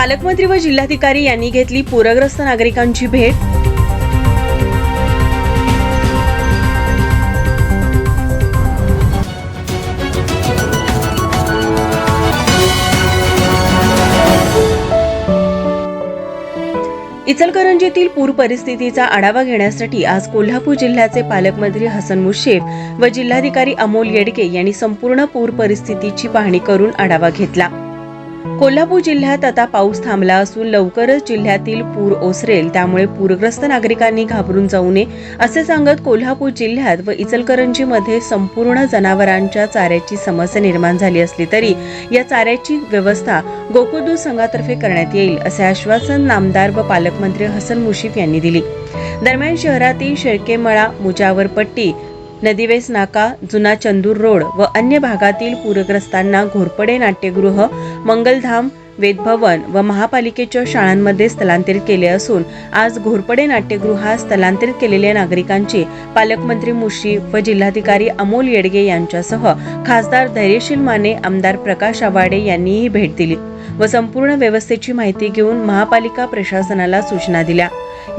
पालकमंत्री व जिल्हाधिकारी यांनी घेतली पूरग्रस्त नागरिकांची भेट. इचलकरंजीतील पूर परिस्थितीचा आढावा घेण्यासाठी आज कोल्हापूर जिल्ह्याचे पालकमंत्री हसन मुश्रीफ व जिल्हाधिकारी अमोल येडके यांनी संपूर्ण पूर परिस्थितीची पाहणी करून आढावा घेतला. कोल्हापूर जिल्ह्यात आता पाऊस थांबला असून लवकरच जिल्ह्यातील पूर ओसरेल त्यामुळे पूरग्रस्त नागरिकांनी घाबरून जाऊ नये असे सांगत कोल्हापूर जिल्ह्यात व इचलकरंजीमध्ये संपूर्ण जनावरांच्या चाऱ्याची समस्या निर्माण झाली असली तरी या चाऱ्याची व्यवस्था गोकुळदूध संघातर्फे करण्यात येईल असे आश्वासन नामदार व पालकमंत्री हसन मुशीफ यांनी दिली. दरम्यान शहरातील शेळकेमळा मुजावर पट्टी नदीवेस नाका जुना चंदूर रोड व अन्य भागातील पूरग्रस्तांना घोरपडे नाट्यगृह मंगलधाम वेदभवन व महापालिकेच्या शाळांमध्ये स्थलांतरित केले असून आज घोरपडे नाट्यगृहात स्थलांतरित केलेल्या नागरिकांची पालकमंत्री मुश्रीफ व जिल्हाधिकारी अमोल येडगे यांच्यासह खासदार धैर्यशील माने आमदार प्रकाश आवाडे यांनीही भेट दिली व संपूर्ण व्यवस्थेची माहिती घेऊन महापालिका प्रशासनाला सूचना दिल्या.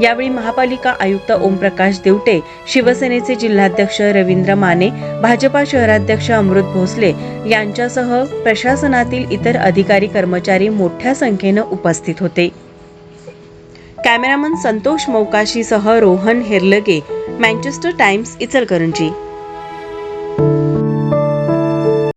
यावेळी महापालिका आयुक्त ओमप्रकाश देवटे शिवसेनेचे जिल्हाध्यक्ष रवींद्र माने भाजपा शहराध्यक्ष अमृत भोसले यांच्यासह प्रशासनातील इतर अधिकारी कर्मचारी मोठ्या संख्येनं उपस्थित होते. कॅमेरामन संतोष मौकाशीसह रोहन हेरलगे मँचेस्टर टाइम्स इचलकरंजी.